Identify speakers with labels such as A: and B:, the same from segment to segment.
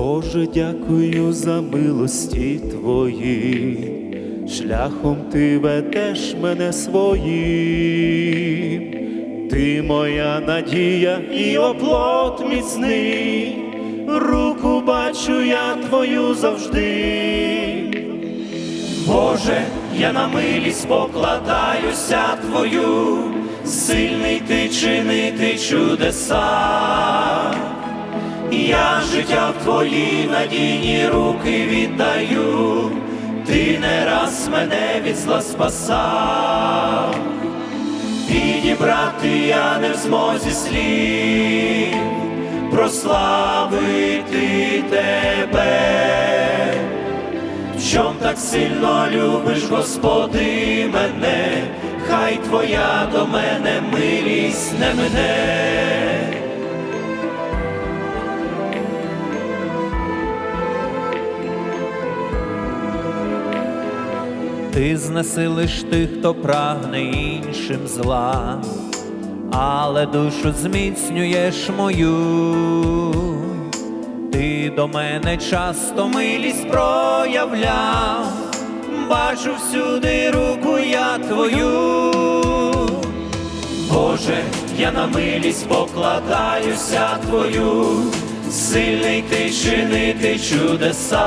A: Боже, дякую за милості Твої, шляхом Ти ведеш мене своїм, Ти моя надія і оплот міцний, руку бачу я Твою завжди. Боже, я на милість покладаюся Твою, сильний ти чинити чудеса. Життя в твої надійні руки віддаю, ти не раз мене від зла спасав, підібрати я не в змозі слів, прославити тебе. В чом так сильно любиш, Господи, мене, хай Твоя до мене милість не мене.
B: Ти знесилиш тих, хто прагне іншим зла, але душу зміцнюєш мою. Ти до мене часто милість проявляв, бачу всюди руку я твою.
A: Боже, я на милість покладаюся Твою, сильний ти чинити чудеса.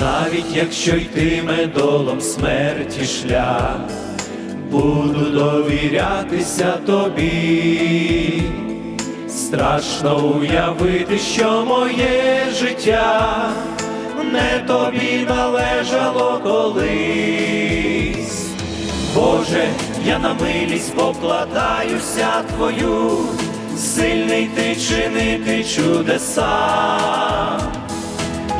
A: Навіть якщо йтиме долом смерті шлях, буду довірятися тобі. Страшно уявити, що моє життя не тобі належало колись. Боже, я на милість покладаюся твою, сильний ти чинити чудеса.